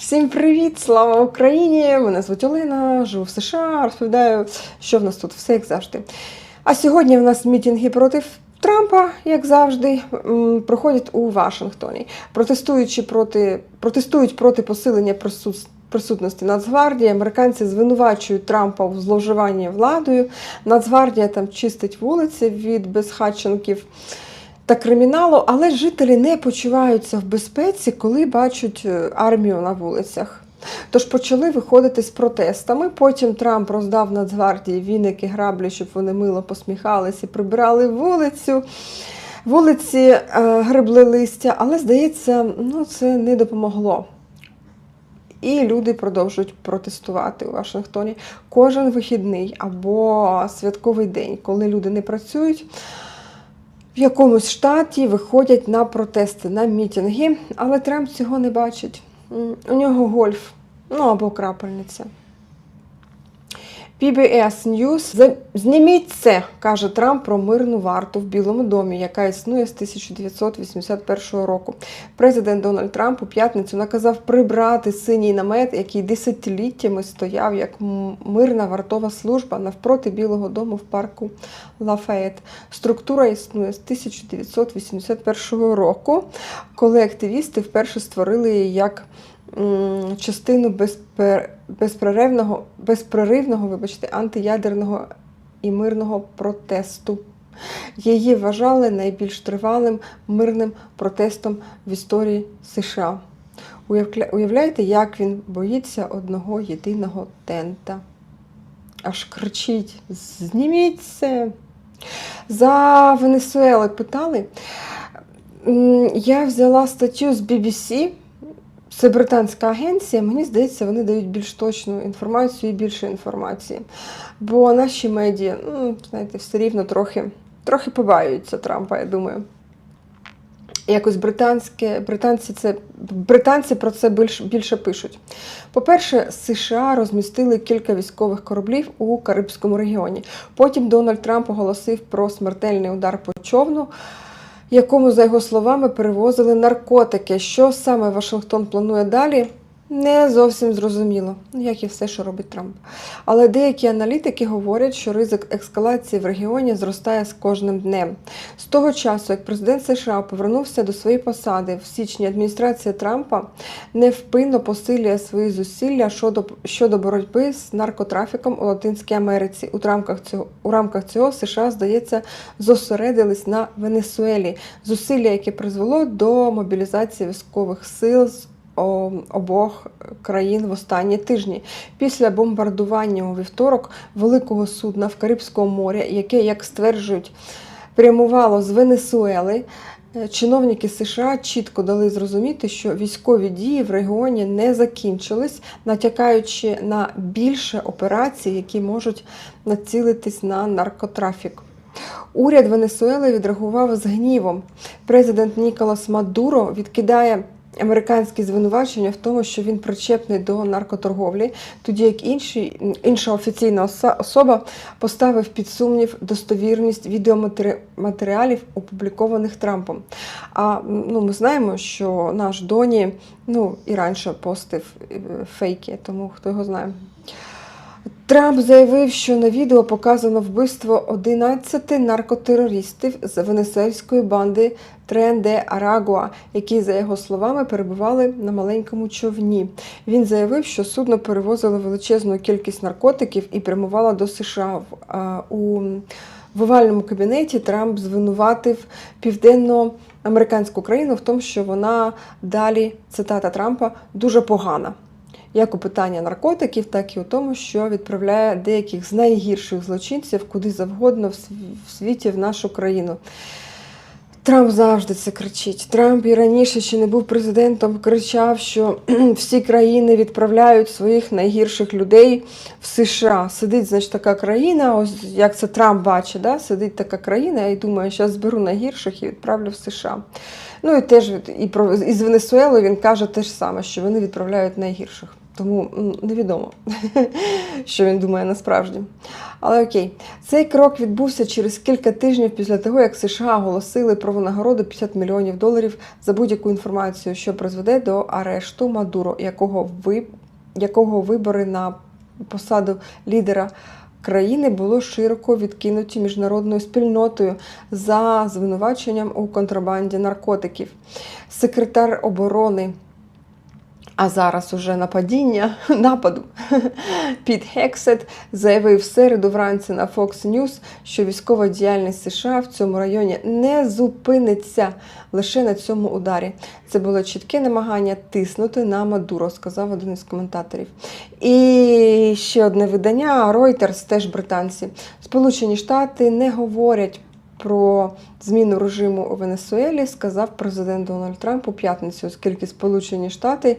Всім привіт! Слава Україні! Мене звуть Олена, живу в США, розповідаю, що в нас тут все як завжди. А сьогодні в нас мітинги проти Трампа, як завжди, проходять у Вашингтоні, протестуючи проти, протестують проти посилення присут- присутності Нацгвардії. Американці звинувачують Трампа у зловживанні владою. Нацгвардія там чистить вулиці від безхатченків та криміналу, але жителі не почуваються в безпеці, коли бачать е, армію на вулицях. Тож почали виходити з протестами. Потім Трамп роздав Нацгвардії віники, граблі, щоб вони мило посміхались і прибирали вулицю. Вулиці е, гребли листя, але здається, ну це не допомогло. І люди продовжують протестувати у Вашингтоні кожен вихідний або святковий день, коли люди не працюють. В якомусь штаті виходять на протести, на мітинги, але Трамп цього не бачить. У нього гольф, ну або крапельниця. PBS News. «За- Зніміть це, каже Трамп про мирну варту в Білому домі, яка існує з 1981 року. Президент Дональд Трамп у п'ятницю наказав прибрати синій намет, який десятиліттями стояв як мирна вартова служба навпроти Білого дому в парку Лафayette. Структура існує з 1981 року, коли активісти вперше створили її як частину безпер- безпроривного вибачте, антиядерного і мирного протесту. Її вважали найбільш тривалим мирним протестом в історії США. Уявляєте, як він боїться одного єдиного тента. Аж кричить: зніміть це. За Венесуели питали. Я взяла статтю з BBC. Це британська агенція. Мені здається, вони дають більш точну інформацію і більше інформації. Бо наші медіа, ну, знаєте, все рівно трохи, трохи побаюються Трампа, я думаю. Якось британське, британці, це, британці про це більш, більше пишуть. По-перше, США розмістили кілька військових кораблів у Карибському регіоні. Потім Дональд Трамп оголосив про смертельний удар по човну, якому, за його словами, перевозили наркотики. Що саме Вашингтон планує далі? Не зовсім зрозуміло, як і все, що робить Трамп. Але деякі аналітики говорять, що ризик ескалації в регіоні зростає з кожним днем. З того часу, як президент США повернувся до своєї посади в січні, адміністрація Трампа невпинно посилює свої зусилля щодо, щодо боротьби з наркотрафіком у Латинській Америці. У рамках цього у рамках цього США, здається, зосередились на Венесуелі. Зусилля, яке призвело до мобілізації військових сил з обох країн в останні тижні. Після бомбардування у вівторок великого судна в Карибському морі, яке, як стверджують, прямувало з Венесуели. е, Чиновники США чітко дали зрозуміти, що військові дії в регіоні не закінчились, натякаючи на більше операцій, які можуть націлитись на наркотрафік. Уряд Венесуели відреагував з гнівом. Президент Ніколас Мадуро відкидає американські звинувачення в тому, що він причепний до наркоторговлі, тоді як інші, інша офіційна особа поставив під сумнів достовірність відеоматеріалів, опублікованих Трампом. А ну, ми знаємо, що наш Доні ну, і раніше постив е, фейки, тому хто його знає. Трамп заявив, що на відео показано вбивство 11 наркотерористів з венесуельської банди Трен де Арагуа, які, за його словами, перебували на маленькому човні. Він заявив, що судно перевозило величезну кількість наркотиків і прямувало до США. У в овальному кабінеті Трамп звинуватив південноамериканську країну в тому, що вона далі, цитата Трампа, дуже погана як у питанні наркотиків, так і у тому, що відправляє деяких з найгірших злочинців куди завгодно в світі в нашу країну. Трамп завжди це кричить. Трамп і раніше ще не був президентом, кричав, що всі країни відправляють своїх найгірших людей в США. Сидить, значить, така країна, ось як це Трамп бачить, да? сидить така країна і думає, зараз зберу найгірших і відправлю в США. Ну і теж і про і з Венесуели він каже те ж саме, що вони відправляють найгірших. Тому невідомо, що він думає насправді. Але окей, цей крок відбувся через кілька тижнів після того, як США оголосили про винагороду 50 мільйонів доларів за будь-яку інформацію, що призведе до арешту Мадуро, якого ви якого вибори на посаду лідера країни було широко відкинуті міжнародною спільнотою за звинуваченням у контрабанді наркотиків. Секретар оборони. А зараз уже нападіння нападу Піт Хексет заявив в середу вранці на Fox News, що військова діяльність США в цьому районі не зупиниться лише на цьому ударі. Це було чітке намагання тиснути на Мадуро, сказав один із коментаторів. І ще одне видання Reuters, теж британці. Сполучені Штати не говорять про зміну режиму у Венесуелі, сказав президент Дональд Трамп у п'ятницю, оскільки Сполучені Штати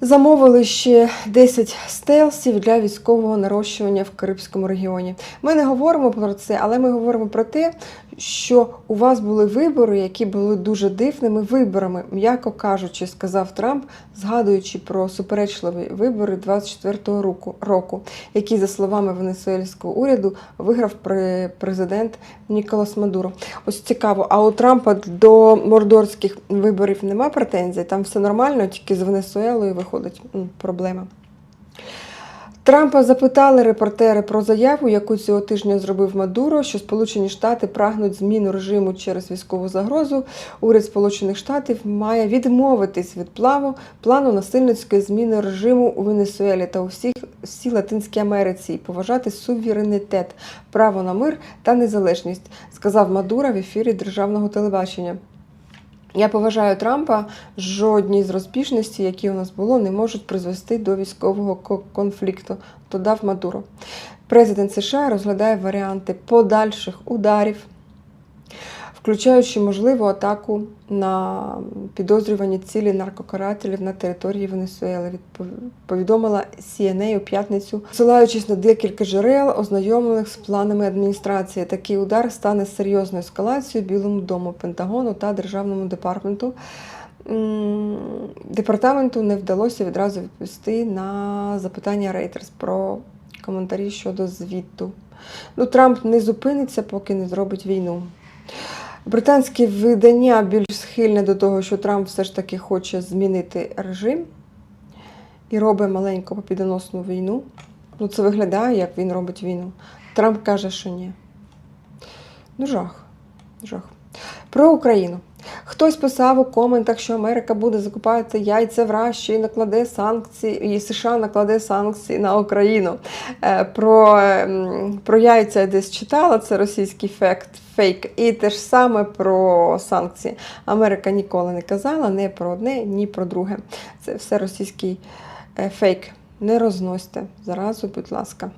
замовили ще 10 стелсів для військового нарощування в Карибському регіоні. Ми не говоримо про це, але ми говоримо про те, що у вас були вибори, які були дуже дивними виборами, м'яко кажучи, сказав Трамп, згадуючи про суперечливі вибори 24-го року, року, які, за словами венесуельського уряду, виграв президент Ніколас Мадуро. Ось цікаво, а у Трампа до мордорських виборів нема претензій, там все нормально, тільки з Венесуелою виходить проблема. Трампа запитали репортери про заяву, яку цього тижня зробив Мадуро, що Сполучені Штати прагнуть зміну режиму через військову загрозу. Уряд Сполучених Штатів має відмовитись від плаву плану насильницької зміни режиму у Венесуелі та у всіх всій Латинській Америці і поважати суверенітет, право на мир та незалежність, сказав Мадуро в ефірі державного телебачення. Я поважаю Трампа. Жодні з розбіжностей, які у нас було, не можуть призвести до військового ко- конфлікту, додав Мадуро. Президент США розглядає варіанти подальших ударів, включаючи можливу атаку на підозрювані цілі наркокарателів на території Венесуели. Повідомила CNN у п'ятницю, посилаючись на декілька джерел, ознайомлених з планами адміністрації. Такий удар стане серйозною ескалацією Білому дому, Пентагону та Державному департаменту. Департаменту не вдалося відразу відповісти на запитання Reuters про коментарі щодо звіту. Ну, Трамп не зупиниться, поки не зробить війну. Британське видання більш схильне до того, що Трамп все ж таки хоче змінити режим і робить маленьку попідоносну війну. Ну, це виглядає, як він робить війну. Трамп каже, що ні. Ну, жах. Жах. Про Україну. Хтось писав у коментах, що Америка буде закупати яйця в Раші і накладе санкції, і США накладе санкції на Україну. Е, Про, ем, про яйця я десь читала, це російський факт, фейк. І те ж саме про санкції. Америка ніколи не казала ні про одне, ні про друге. Це все російський е, фейк. Не розносьте заразу, будь ласка.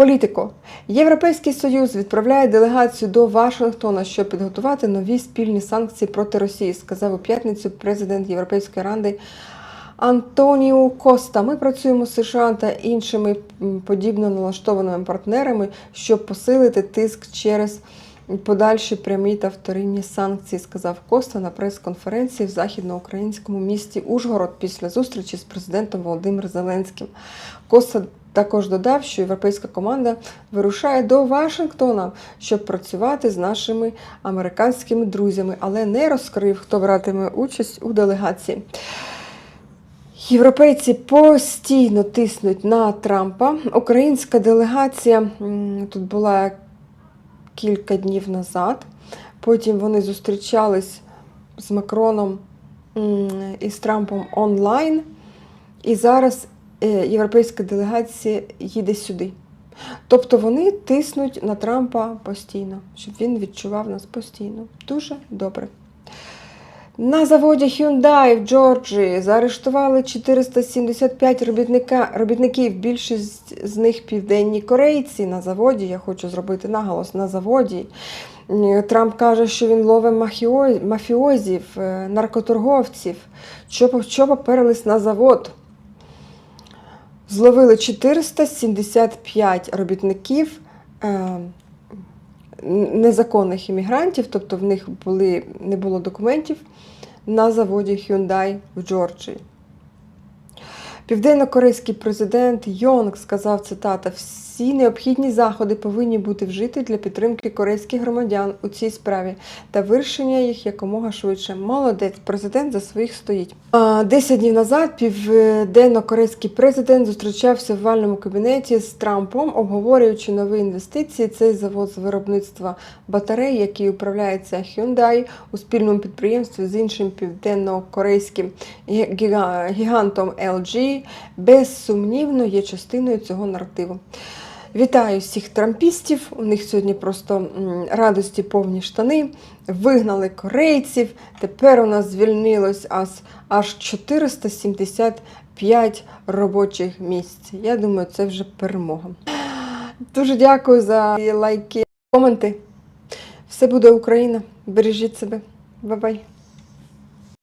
Політико. Європейський Союз відправляє делегацію до Вашингтона, щоб підготувати нові спільні санкції проти Росії, сказав у п'ятницю президент Європейської ради Антоніо Коста. Ми працюємо з США та іншими подібно налаштованими партнерами, щоб посилити тиск через подальші прямі та вторинні санкції, сказав Коста на прес-конференції в західноукраїнському місті Ужгород після зустрічі з президентом Володимиром Зеленським. Коста також додав, що європейська команда вирушає до Вашингтона, щоб працювати з нашими американськими друзями, але не розкрив, хто братиме участь у делегації. Європейці постійно тиснуть на Трампа. Українська делегація тут була кілька днів назад. Потім вони зустрічались з Макроном і з Трампом онлайн. І зараз європейська делегація їде сюди. Тобто вони тиснуть на Трампа постійно, щоб він відчував нас постійно. Дуже добре. На заводі Hyundai в Джорджії заарештували 475 робітника, робітників. Більшість з них південні корейці. На заводі, я хочу зробити наголос, на заводі. Трамп каже, що він ловить мафіозів, е, наркоторговців, що, поперлись на завод. Зловили 475 робітників е, незаконних іммігрантів, тобто в них були, не було документів на заводі Hyundai в Джорджії. Південно-корейський президент Йонг сказав цитата: всі необхідні заходи повинні бути вжиті для підтримки корейських громадян у цій справі та вирішення їх якомога швидше. Молодець, президент за своїх стоїть. Десять днів назад південно-корейський президент зустрічався в вальному кабінеті з Трампом, обговорюючи нові інвестиції. Цей завод з виробництва батарей, який управляється Hyundai у спільному підприємстві з іншим південно-корейським гіга- гігантом LG, безсумнівно є частиною цього наративу. Вітаю всіх трампістів. У них сьогодні просто радості повні штани. Вигнали корейців. Тепер у нас звільнилось аж, аж 475 робочих місць. Я думаю, це вже перемога. Дуже дякую за лайки, коменти. Все буде Україна. Бережіть себе. Бай-бай.